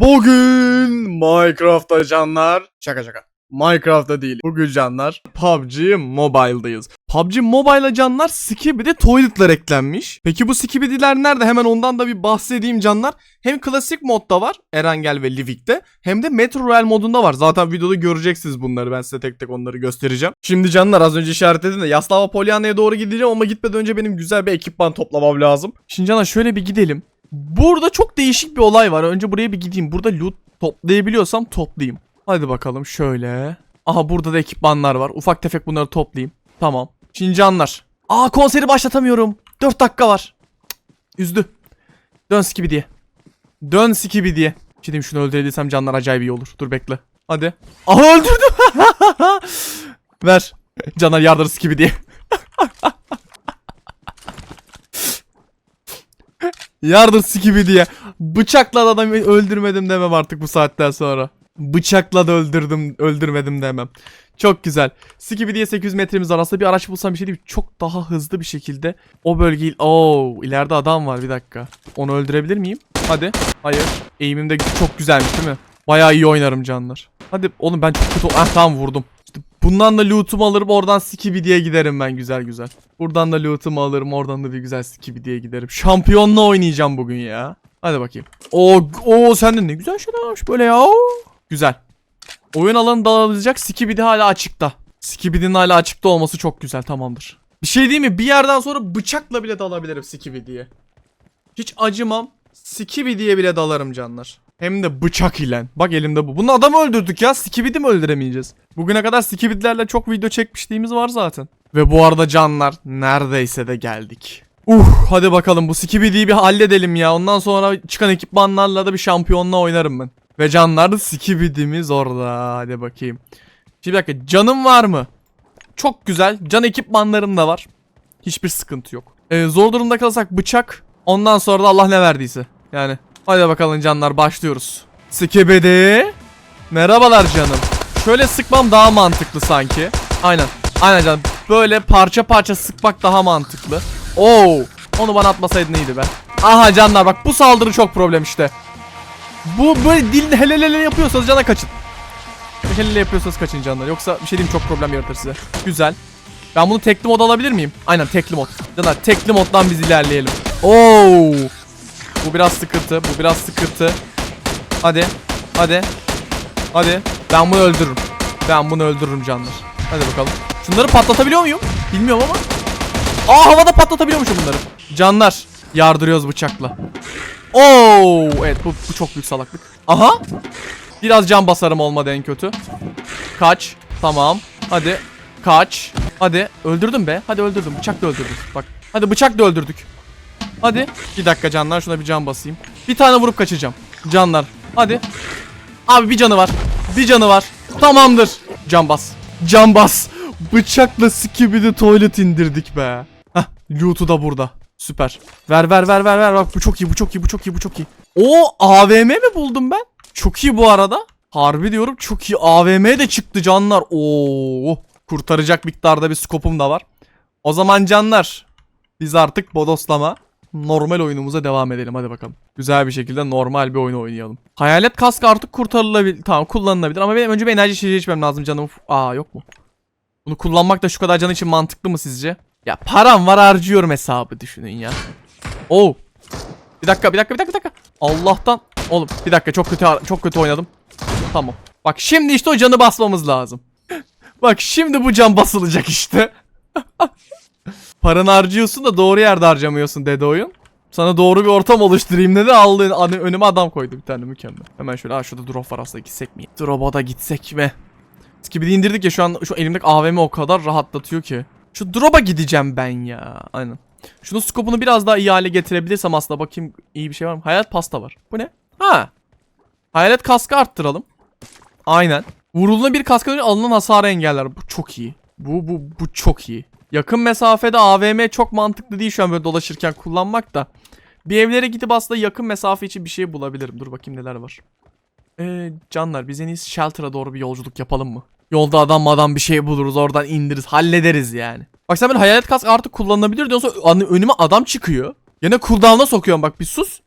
Bugün Minecraft'ta canlar. Şaka şaka. Minecraft'ta değil. Bugün canlar PUBG Mobile'dayız. PUBG Mobile'a canlar Skibidi Toilet'lar eklenmiş. Peki bu Skibidi'ler nerede? Hemen ondan da bir bahsedeyim canlar. Hem klasik modda var Erangel ve Livik'te hem de Metro Royal modunda var. Zaten videoda göreceksiniz bunları. Ben size tek tek onları göstereceğim. Şimdi canlar az önce işaretledim de Yaslava Polyana'ya doğru gideceğim ama gitmeden önce benim güzel bir ekipman toplamam lazım. Şimdi canlar şöyle bir gidelim. Burada çok değişik bir olay var. Önce buraya bir gideyim. Burada loot toplayabiliyorsam toplayayım. Hadi bakalım şöyle. Aha burada da ekipmanlar var. Ufak tefek bunları toplayayım. Tamam. Şimdi canlar. Aa konseri başlatamıyorum. 4 dakika var. Cık, Üzdü. Dön skibi diye. Dön skibi diye. Şimdi şunu öldürebilirsem canlar acayip iyi olur. Dur bekle. Hadi. Aha öldürdüm. Ver. Canlar yardır skibi diye. Yardır sikibi diye. Bıçakla da adamı öldürmedim demem artık bu saatten sonra. Bıçakla da öldürdüm, öldürmedim demem. Çok güzel. Sikibi diye 800 metremiz var. Aslında bir araç bulsam bir şey değil. Çok daha hızlı bir şekilde o bölgeyi... Oo, ileride adam var bir dakika. Onu öldürebilir miyim? Hadi. Hayır. Eğimim de çok güzelmiş değil mi? Bayağı iyi oynarım canlar. Hadi oğlum ben çok kötü... Ah tamam vurdum. Bundan da loot'umu alırım oradan Sikibi diye giderim ben güzel güzel. Buradan da loot'umu alırım oradan da bir güzel Sikibi diye giderim. Şampiyonla oynayacağım bugün ya. Hadi bakayım. Oo, oo sende ne güzel şeyler varmış böyle ya. Güzel. Oyun alanı dağılacak Skibidi hala açıkta. Skibidi'nin hala açıkta olması çok güzel tamamdır. Bir şey değil mi? Bir yerden sonra bıçakla bile dalabilirim Skibidi'ye. Hiç acımam. Skibidi'ye bile dalarım canlar. Hem de bıçak ile. Bak elimde bu. Bunu adamı öldürdük ya. Skibidi mi öldüremeyeceğiz? Bugüne kadar Skibidi'lerle çok video çekmişliğimiz var zaten. Ve bu arada canlar neredeyse de geldik. Uh hadi bakalım bu Skibidi'yi bir halledelim ya. Ondan sonra çıkan ekipmanlarla da bir şampiyonla oynarım ben. Ve canlar Skibidimiz orada. Hadi bakayım. Şimdi bir dakika canım var mı? Çok güzel. Can ekipmanlarım da var. Hiçbir sıkıntı yok. Ee, zor durumda kalırsak bıçak. Ondan sonra da Allah ne verdiyse. Yani. Hadi bakalım canlar başlıyoruz. Skibidi. Merhabalar canım. Şöyle sıkmam daha mantıklı sanki. Aynen. Aynen canım. Böyle parça parça sıkmak daha mantıklı. Oo. Onu bana atmasaydın iyiydi be. Aha canlar bak bu saldırı çok problem işte. Bu böyle dilini helelele yapıyorsanız cana kaçın. Helele yapıyorsanız kaçın canlar. Yoksa bir şey diyeyim çok problem yaratır size. Güzel. Ben bunu tekli mod alabilir miyim? Aynen tekli mod. Canlar tekli moddan biz ilerleyelim. Oo. Bu biraz sıkıntı. Bu biraz sıkıntı. Hadi. Hadi. Hadi. Ben bunu öldürürüm. Ben bunu öldürürüm canlar. Hadi bakalım. Şunları patlatabiliyor muyum? Bilmiyorum ama. Aa havada patlatabiliyormuşum bunları. Canlar. Yardırıyoruz bıçakla. Oo, evet bu, bu çok büyük salaklık. Aha. Biraz can basarım olmadı en kötü. Kaç. Tamam. Hadi. Kaç. Hadi. Öldürdüm be. Hadi öldürdüm. Bıçakla öldürdüm. Bak. Hadi bıçakla öldürdük. Hadi. Bir dakika canlar. Şuna bir can basayım. Bir tane vurup kaçacağım. Canlar. Hadi. Abi bir canı var. Bir canı var. Tamamdır. Can bas. Can bas. Bıçakla skibidi tuvalet indirdik be. Hah. Loot'u da burada. Süper. Ver ver ver ver ver. Bak bu çok iyi bu çok iyi bu çok iyi bu çok iyi. O AVM mi buldum ben? Çok iyi bu arada. Harbi diyorum çok iyi. AVM de çıktı canlar. Oo. Kurtaracak miktarda bir skopum da var. O zaman canlar. Biz artık bodoslama normal oyunumuza devam edelim hadi bakalım. Güzel bir şekilde normal bir oyun oynayalım. Hayalet kask artık kurtarılabilir. Tamam kullanılabilir ama benim önce bir enerji içeceği içmem lazım canım. Aa yok mu? Bunu kullanmak da şu kadar can için mantıklı mı sizce? Ya param var harcıyorum hesabı düşünün ya. Oo. Bir dakika bir dakika bir dakika bir dakika. Allah'tan. Oğlum bir dakika çok kötü çok kötü oynadım. Tamam. Bak şimdi işte o canı basmamız lazım. Bak şimdi bu can basılacak işte. Paranı harcıyorsun da doğru yerde harcamıyorsun dedi oyun. Sana doğru bir ortam oluşturayım dedi aldı hani önüme adam koydu bir tane mükemmel. Hemen şöyle aa şurada drop var aslında gitsek mi? Drop'a da gitsek mi? Skibidi indirdik ya şu an şu elimdeki AVM o kadar rahatlatıyor ki. Şu drop'a gideceğim ben ya. Aynen. Şunun skopunu biraz daha iyi hale getirebilirsem aslında bakayım iyi bir şey var mı? Hayalet pasta var. Bu ne? Ha. Hayalet kaskı arttıralım. Aynen. Vurulduğunda bir kaska dönünce alınan hasarı engeller. Bu çok iyi. Bu bu bu çok iyi. Yakın mesafede AVM çok mantıklı değil şu an böyle dolaşırken kullanmak da. Bir evlere gidip aslında yakın mesafe için bir şey bulabilirim. Dur bakayım neler var. Ee, canlar biz en iyisi shelter'a doğru bir yolculuk yapalım mı? Yolda adam adam bir şey buluruz oradan indiririz hallederiz yani. Bak sen böyle hayalet kask artık kullanılabilir diyorsun sonra önüme adam çıkıyor. Yine cooldown'a sokuyorum bak bir sus.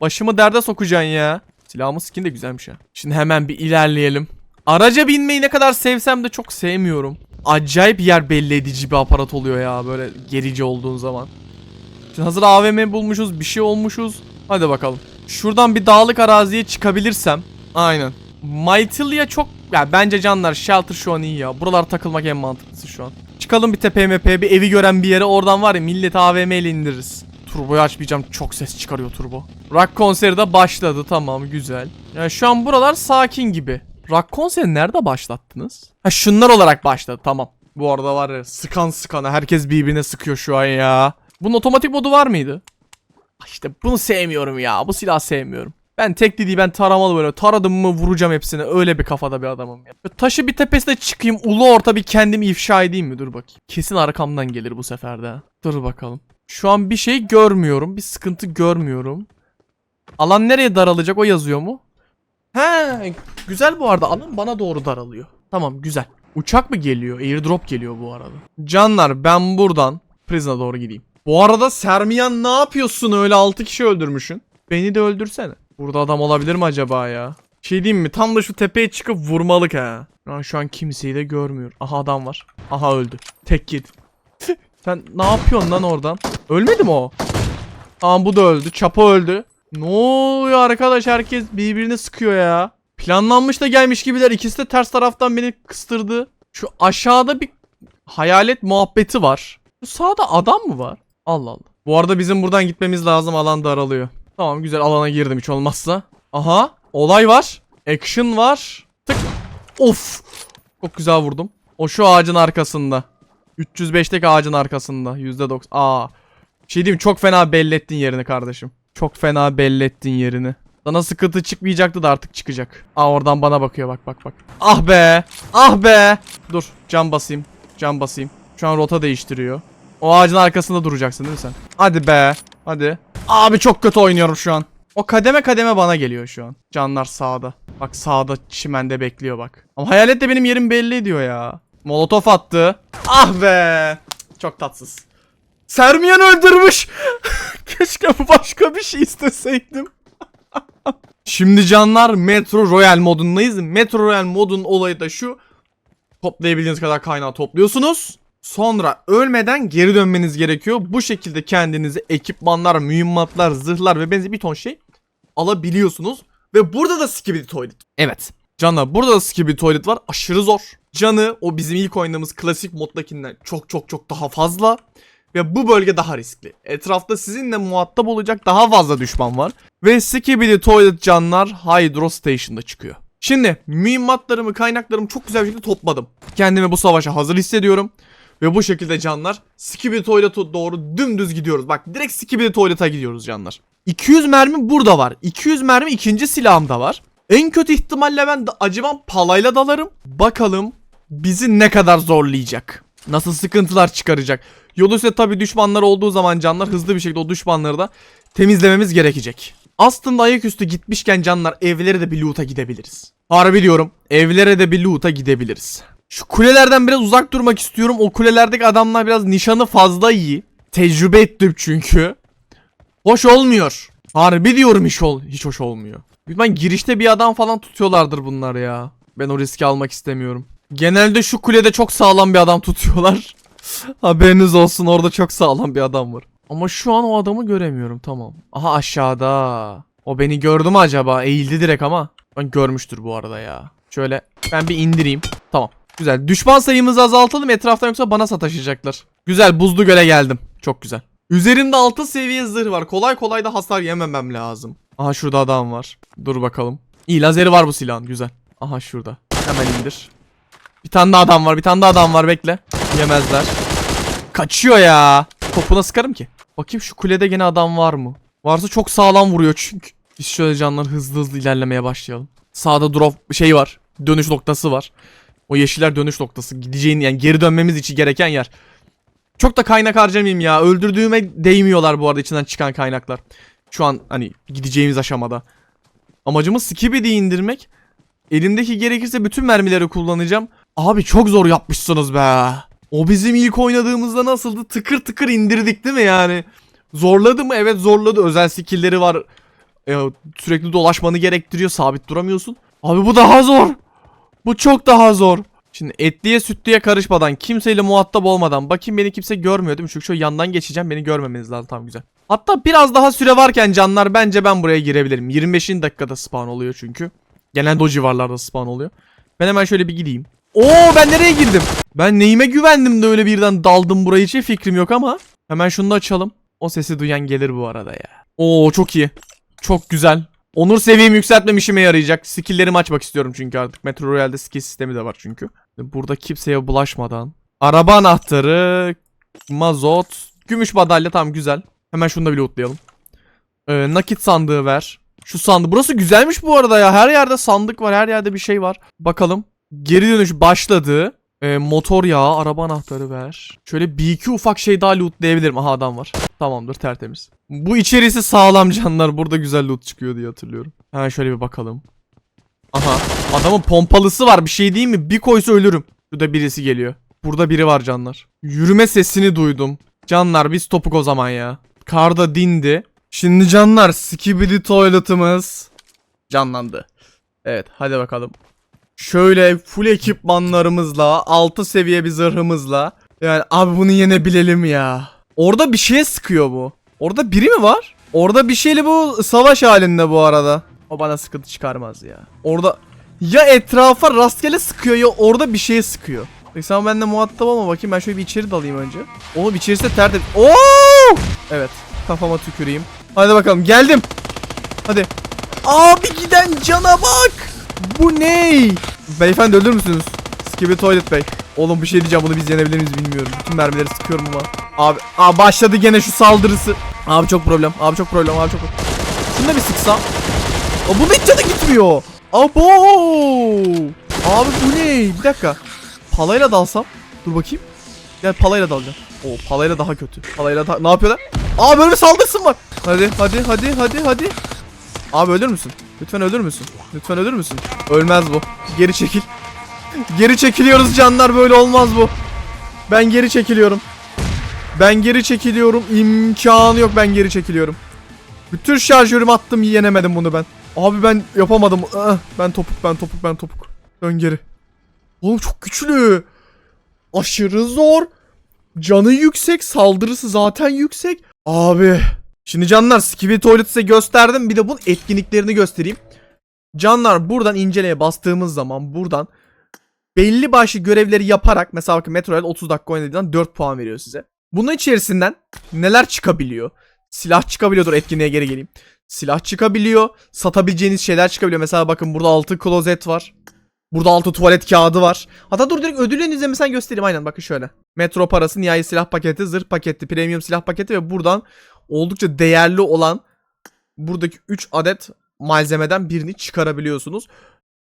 Başımı derde sokacaksın ya. Silahımın skin de güzelmiş ha. Şimdi hemen bir ilerleyelim. Araca binmeyi ne kadar sevsem de çok sevmiyorum. Acayip yer belli edici bir aparat oluyor ya böyle gerici olduğun zaman. Şimdi hazır AVM bulmuşuz bir şey olmuşuz. Hadi bakalım. Şuradan bir dağlık araziye çıkabilirsem. Aynen. Mytilia çok ya bence canlar shelter şu an iyi ya. Buralar takılmak en mantıklısı şu an. Çıkalım bir tepe mepe bir evi gören bir yere oradan var ya millet AVM ile indiririz. Turboyu açmayacağım çok ses çıkarıyor turbo. Rock konseri de başladı tamam güzel. Yani şu an buralar sakin gibi. Rock konseri nerede başlattınız? Ha şunlar olarak başladı tamam. Bu arada var ya sıkan sıkana herkes birbirine sıkıyor şu an ya. Bunun otomatik modu var mıydı? İşte bunu sevmiyorum ya. Bu silahı sevmiyorum. Ben tek dediği ben taramalı böyle taradım mı vuracağım hepsini. Öyle bir kafada bir adamım ya. Taşı bir tepesine çıkayım ulu orta bir kendimi ifşa edeyim mi? Dur bakayım. Kesin arkamdan gelir bu sefer de. Dur bakalım. Şu an bir şey görmüyorum. Bir sıkıntı görmüyorum. Alan nereye daralacak o yazıyor mu? He, güzel bu arada. Alan bana doğru daralıyor. Tamam güzel. Uçak mı geliyor? Airdrop geliyor bu arada. Canlar ben buradan Prison'a doğru gideyim. Bu arada Sermiyan ne yapıyorsun öyle 6 kişi öldürmüşsün? Beni de öldürsene. Burada adam olabilir mi acaba ya? Şey diyeyim mi? Tam da şu tepeye çıkıp vurmalık ha. Ben şu an kimseyi de görmüyorum. Aha adam var. Aha öldü. Tek kid. Sen ne yapıyorsun lan oradan? Ölmedi mi o? Tamam bu da öldü. Çapa öldü. Ne oluyor arkadaş? Herkes birbirini sıkıyor ya. Planlanmış da gelmiş gibiler. İkisi de ters taraftan beni kıstırdı. Şu aşağıda bir hayalet muhabbeti var. Şu sağda adam mı var? Allah Allah. Bu arada bizim buradan gitmemiz lazım. Alan daralıyor. Tamam güzel alana girdim hiç olmazsa. Aha olay var. Action var. Tık. Of. Çok güzel vurdum. O şu ağacın arkasında. 305'teki ağacın arkasında. %90. Aa. Bir Şey diyeyim çok fena belli ettin yerini kardeşim. Çok fena belli ettin yerini. Sana sıkıntı çıkmayacaktı da artık çıkacak. Aa oradan bana bakıyor bak bak bak. Ah be. Ah be. Dur cam basayım. Cam basayım. Şu an rota değiştiriyor. O ağacın arkasında duracaksın değil mi sen? Hadi be. Hadi. Abi çok kötü oynuyorum şu an. O kademe kademe bana geliyor şu an. Canlar sağda. Bak sağda çimende bekliyor bak. Ama hayalet de benim yerim belli ediyor ya. Molotof attı. Ah be. Çok tatsız. Sermiyan öldürmüş. Keşke başka bir şey isteseydim. Şimdi canlar Metro Royal modundayız. Metro Royal modun olayı da şu. Toplayabildiğiniz kadar kaynağı topluyorsunuz. Sonra ölmeden geri dönmeniz gerekiyor. Bu şekilde kendinize ekipmanlar, mühimmatlar, zırhlar ve benzeri bir ton şey alabiliyorsunuz. Ve burada da Skibidi Toilet. Evet. Canlar burada da Skibidi Toilet var. Aşırı zor. Canı o bizim ilk oynadığımız klasik moddakinden çok çok çok daha fazla. Ve bu bölge daha riskli. Etrafta sizinle muhatap olacak daha fazla düşman var. Ve Skibidi Toilet canlar Hydro Station'da çıkıyor. Şimdi mühimmatlarımı, kaynaklarımı çok güzel bir şekilde topladım. Kendimi bu savaşa hazır hissediyorum. Ve bu şekilde canlar Skibidi Toilet'a doğru dümdüz gidiyoruz. Bak direkt Skibidi Toilet'a gidiyoruz canlar. 200 mermi burada var. 200 mermi ikinci silahımda var. En kötü ihtimalle ben de acımam palayla dalarım. Bakalım bizi ne kadar zorlayacak. Nasıl sıkıntılar çıkaracak. Yol üstünde tabi düşmanlar olduğu zaman canlar hızlı bir şekilde o düşmanları da temizlememiz gerekecek. Aslında ayaküstü gitmişken canlar evlere de bir loot'a gidebiliriz. Harbi diyorum evlere de bir loot'a gidebiliriz. Şu kulelerden biraz uzak durmak istiyorum. O kulelerdeki adamlar biraz nişanı fazla iyi. Tecrübe ettim çünkü. Hoş olmuyor. Harbi diyorum hiç, ol hiç hoş olmuyor. Ben girişte bir adam falan tutuyorlardır bunlar ya. Ben o riski almak istemiyorum. Genelde şu kulede çok sağlam bir adam tutuyorlar. Haberiniz olsun orada çok sağlam bir adam var. Ama şu an o adamı göremiyorum tamam. Aha aşağıda. O beni gördü mü acaba? Eğildi direkt ama. Ben görmüştür bu arada ya. Şöyle ben bir indireyim. Tamam. Güzel. Düşman sayımızı azaltalım etraftan yoksa bana sataşacaklar. Güzel buzlu göle geldim. Çok güzel. Üzerimde 6 seviye zırh var. Kolay kolay da hasar yememem lazım. Aha şurada adam var. Dur bakalım. İyi lazeri var bu silahın. Güzel. Aha şurada. Hemen indir. Bir tane daha adam var. Bir tane daha adam var. Bekle. Yemezler. Kaçıyor ya. Topuna sıkarım ki. Bakayım şu kulede gene adam var mı? Varsa çok sağlam vuruyor çünkü. Biz şöyle canlar hızlı hızlı ilerlemeye başlayalım. Sağda drop şey var. Dönüş noktası var. O yeşiller dönüş noktası. Gideceğin yani geri dönmemiz için gereken yer. Çok da kaynak harcamayayım ya. Öldürdüğüme değmiyorlar bu arada içinden çıkan kaynaklar. Şu an hani gideceğimiz aşamada. Amacımız Skibidi'yi indirmek. Elimdeki gerekirse bütün mermileri kullanacağım. Abi çok zor yapmışsınız be. O bizim ilk oynadığımızda nasıldı? Tıkır tıkır indirdik değil mi yani? Zorladı mı? Evet zorladı. Özel skill'leri var. e, sürekli dolaşmanı gerektiriyor. Sabit duramıyorsun. Abi bu daha zor. Bu çok daha zor. Şimdi etliye sütlüye karışmadan kimseyle muhatap olmadan bakayım beni kimse görmüyor değil mi? Çünkü şu yandan geçeceğim beni görmemeniz lazım tamam güzel. Hatta biraz daha süre varken canlar bence ben buraya girebilirim. 25. dakikada spawn oluyor çünkü. Genelde o civarlarda spawn oluyor. Ben hemen şöyle bir gideyim. Oo ben nereye girdim? Ben neyime güvendim de öyle birden daldım buraya hiç fikrim yok ama. Hemen şunu da açalım. O sesi duyan gelir bu arada ya. Oo çok iyi. Çok güzel. Onur seviyemi yükseltmem işime yarayacak. Skill'lerimi açmak istiyorum çünkü artık. Metro Royale'de skill sistemi de var çünkü. Burada kimseye bulaşmadan. Araba anahtarı, mazot, gümüş madalya tamam güzel. Hemen şunu da bir lootlayalım. Ee, nakit sandığı ver. Şu sandık. Burası güzelmiş bu arada ya. Her yerde sandık var. Her yerde bir şey var. Bakalım. Geri dönüş başladı. Ee, motor yağı, araba anahtarı ver. Şöyle bir iki ufak şey daha lootlayabilirim. Aha adam var. Tamamdır tertemiz. Bu içerisi sağlam canlar. Burada güzel loot çıkıyor diye hatırlıyorum. Hemen şöyle bir bakalım. Aha. Adamın pompalısı var. Bir şey değil mi? Bir koysa ölürüm. Şurada birisi geliyor. Burada biri var canlar. Yürüme sesini duydum. Canlar biz topuk o zaman ya. Karda dindi. Şimdi canlar skibidi tuvaletimiz canlandı. Evet hadi bakalım. Şöyle full ekipmanlarımızla 6 seviye bir zırhımızla. Yani abi bunu yenebilelim ya. Orada bir şeye sıkıyor bu. Orada biri mi var? Orada bir şeyli bu savaş halinde bu arada. O bana sıkıntı çıkarmaz ya. Orada ya etrafa rastgele sıkıyor ya orada bir şeye sıkıyor. Peki sen benimle muhatap olma bakayım ben şöyle bir içeri dalayım önce. Oğlum içerisi de tertemiz. Oo! Evet kafama tüküreyim. Hadi bakalım geldim. Hadi. Abi giden cana bak. Bu ne? Beyefendi ölür müsünüz? Skibidi Toilet Bey. Oğlum bir şey diyeceğim bunu biz yenebilir miyiz bilmiyorum. Bütün mermileri sıkıyorum ama. Abi, aa başladı gene şu saldırısı. Abi çok problem. Abi çok problem. Abi çok Şunu da bir sıksam. Aa, bunun hiç canı gitmiyor. Abo. Abi bu ne? Bir dakika. Palayla dalsam. Dur bakayım. Gel palayla dalacağım. Oo palayla daha kötü. Palayla ne yapıyorlar? Aa böyle bir saldırısın var. Hadi hadi hadi hadi hadi. Abi ölür müsün? Lütfen ölür müsün? Lütfen ölür müsün? Ölmez bu. Geri çekil. Geri çekiliyoruz canlar böyle olmaz bu. Ben geri çekiliyorum. Ben geri çekiliyorum. İmkanı yok ben geri çekiliyorum. Bütün şarjörümü attım yenemedim bunu ben. Abi ben yapamadım. Ben topuk ben topuk ben topuk. Dön geri. Oğlum çok güçlü. Aşırı zor. Canı yüksek, saldırısı zaten yüksek. Abi. Şimdi canlar Skibidi Toilet size gösterdim. Bir de bunun etkinliklerini göstereyim. Canlar buradan inceleye bastığımız zaman buradan belli başlı görevleri yaparak mesela bakın Metro Rail 30 dakika oynadığından 4 puan veriyor size. Bunun içerisinden neler çıkabiliyor? Silah çıkabiliyordur etkinliğe geri geleyim. Silah çıkabiliyor. Satabileceğiniz şeyler çıkabiliyor. Mesela bakın burada altı klozet var. Burada altı tuvalet kağıdı var. Hatta dur direkt ödüllerinizi mesela göstereyim aynen bakın şöyle. Metro parası, nihai silah paketi, zırh paketi, premium silah paketi ve buradan oldukça değerli olan buradaki 3 adet malzemeden birini çıkarabiliyorsunuz.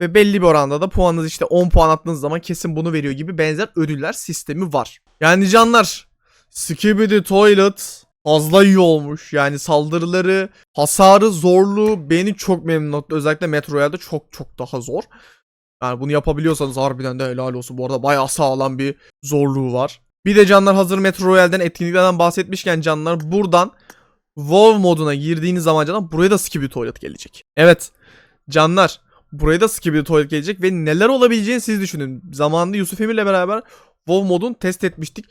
Ve belli bir oranda da puanınız işte 10 puan attığınız zaman kesin bunu veriyor gibi benzer ödüller sistemi var. Yani canlar Skibidi Toilet fazla iyi olmuş. Yani saldırıları, hasarı, zorluğu beni çok memnun etti. Özellikle Metro Royale'de çok çok daha zor. Yani bunu yapabiliyorsanız harbiden de helal olsun. Bu arada bayağı sağlam bir zorluğu var. Bir de canlar hazır Metro Royale'den etkinliklerden bahsetmişken canlar buradan WoW moduna girdiğiniz zaman canlar buraya da Skibidi Toilet gelecek. Evet canlar buraya da Skibidi Toilet gelecek ve neler olabileceğini siz düşünün. Zamanında Yusuf Emir'le beraber WoW modunu test etmiştik.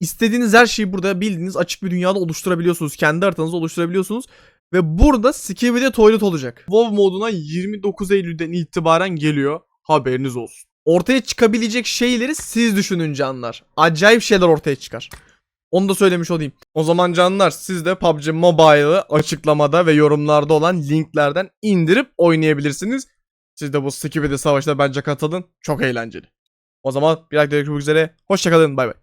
İstediğiniz her şeyi burada bildiğiniz açık bir dünyada oluşturabiliyorsunuz. Kendi haritanızı oluşturabiliyorsunuz. Ve burada Skibidi Toilet olacak. WoW moduna 29 Eylül'den itibaren geliyor. Haberiniz olsun. Ortaya çıkabilecek şeyleri siz düşünün canlar. Acayip şeyler ortaya çıkar. Onu da söylemiş olayım. O zaman canlar siz de PUBG Mobile'ı açıklamada ve yorumlarda olan linklerden indirip oynayabilirsiniz. Siz de bu Skibidi Savaş'ta bence katılın. Çok eğlenceli. O zaman bir dakika görüşmek üzere. Hoşçakalın. Bay bay.